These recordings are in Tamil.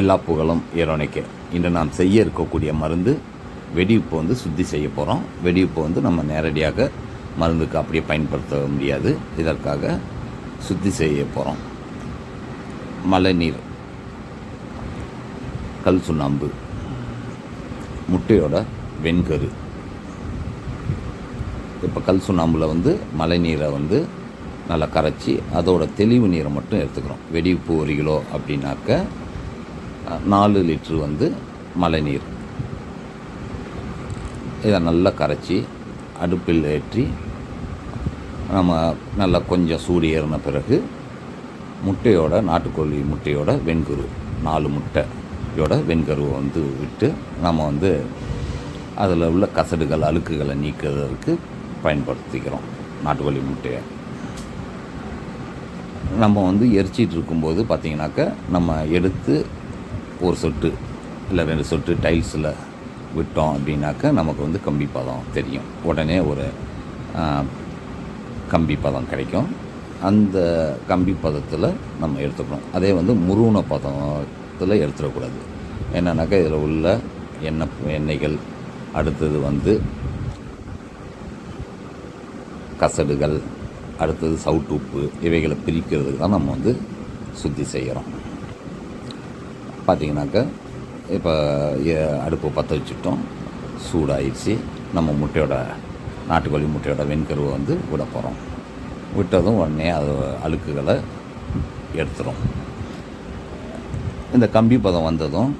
எல்லா புகழும் இறைவனுக்கு. இன்று நாம் செய்ய இருக்கக்கூடிய மருந்து வெடிவுப்பு வந்து சுத்தி செய்ய போகிறோம் வெடிவுப்பு வந்து நம்ம நேரடியாக மருந்துக்கு அப்படியே பயன்படுத்த முடியாது. இதற்காக சுத்தி செய்ய போகிறோம் மழைநீர் கல் சுண்ணாம்பு முட்டையோட வெண்கரு. இப்போ கல் சுண்ணாம்பில் வந்து மழைநீரை வந்து நல்லா கரைச்சி அதோட தெளிவு நீரை மட்டும் எடுத்துக்கிறோம். வெடிப்பு ஒரு கிலோ அப்படின்னாக்க நாலு லிட்ரு வந்து மழைநீர். இதை நல்லா கரைச்சி அடுப்பில் ஏற்றி நம்ம நல்லா கொஞ்சம் சூடு ஏறின பிறகு முட்டையோட நாட்டுக்கோழி முட்டையோட வெண்கரு நாலு முட்டையோட வெண்கருவை வந்து விட்டு நம்ம வந்து அதில் உள்ள கசடுகள் அழுக்குகளை நீக்கிறதுக்கு பயன்படுத்திக்கிறோம் நாட்டுக்கோழி முட்டையை. நம்ம வந்து எரிச்சிட்டு இருக்கும்போது பார்த்திங்கனாக்கா நம்ம எடுத்து ஒரு சொட்டு இல்லை ரெண்டு சொட்டு டைல்ஸில் விட்டோம் அப்படின்னாக்கா நமக்கு வந்து கம்பி பதம் தெரியும். உடனே ஒரு கம்பி பதம் கிடைக்கும். அந்த கம்பி பதத்தில் நம்ம எடுத்துக்கணும். அதே வந்து முருகன பதத்தில் எடுத்துடக்கூடாது. என்னன்னாக்கா இதில் உள்ள எண்ணெய் எண்ணெய்கள் அடுத்தது வந்து கசடுகள் அடுத்தது சவுட்டு உப்பு இவைகளை பிரிக்கிறதுக்கு தான் நம்ம வந்து சுத்தி செய்கிறோம் பார்த்தீங்கன்னாக்கா இப்போ அடுப்பு பற்ற வச்சுட்டோம் சூடாயிடுச்சு. நம்ம முட்டையோட நாட்டுக்கோழி முட்டையோட வெண்கருவை வந்து விட போகிறோம் விட்டதும் உடனே அது அழுக்குகளை எடுத்துரும். இந்த கம்பி பதம் வந்ததும்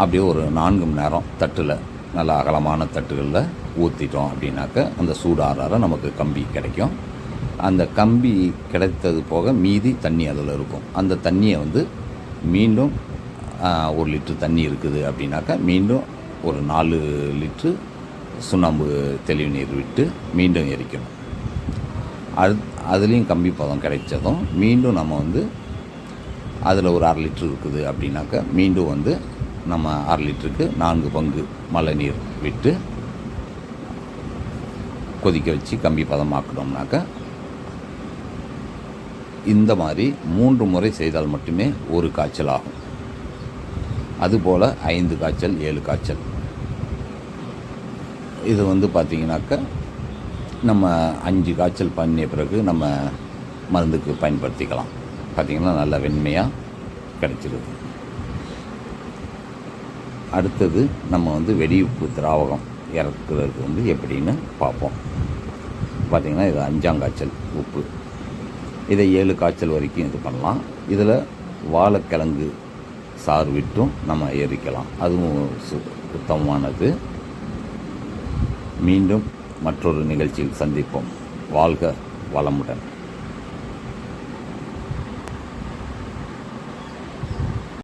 அப்படியே ஒரு நான்கு மணி நேரம் தட்டில் நல்ல அகலமான தட்டுகளில் ஊற்றிட்டோம் அப்படின்னாக்க அந்த சூடாறார நமக்கு கம்பி கிடைக்கும். அந்த கம்பி கிடைத்தது போக மீதி தண்ணி அதில் இருக்கும். அந்த தண்ணியை வந்து மீண்டும் ஒரு லிட்ரு தண்ணி இருக்குது அப்படின்னாக்கா மீண்டும் ஒரு நாலு லிட்ரு சுண்ணாம்பு தெளிவு நீர் விட்டு மீண்டும் எரிக்கணும். அது அதுலேயும் கம்பி பதம் கிடைச்சதும் மீண்டும் நம்ம வந்து அதில் ஒரு அரை லிட்ரு இருக்குது அப்படின்னாக்கா மீண்டும் வந்து நம்ம அரை லிட்டருக்கு நான்கு பங்கு மழை நீர் விட்டு கொதிக்க வச்சு கம்பி பதமாக்கணும்னாக்கா இந்த மாதிரி மூன்று முறை செய்தால் மட்டுமே ஒரு காய்ச்சல் ஆகும் அதுபோல் ஐந்து காய்ச்சல் ஏழு காய்ச்சல். இது வந்து பார்த்திங்கனாக்கா நம்ம அஞ்சு காய்ச்சல் பண்ணிய பிறகு நம்ம மருந்துக்கு பயன்படுத்திக்கலாம். பார்த்திங்கன்னா நல்லா வெண்மையாக கிடைச்சிருது. அடுத்தது நம்ம வந்து வெடியுப்பு திராவகம் இறக்குறதுக்கு வந்து எப்படின்னு பார்ப்போம் பார்த்திங்கன்னா இது அஞ்சாம் காய்ச்சல் உப்பு. இதை ஏழு காய்ச்சல் வரைக்கும் இது பண்ணலாம். இதில் வாழைக்கிழங்கு சாறு விட்டும் நம்ம எரிக்கலாம் அதுவும் சு- உத்தமமானது. மீண்டும் மற்றொரு நிகழ்ச்சியில் சந்திப்போம். வாழ்க வளமுடன்.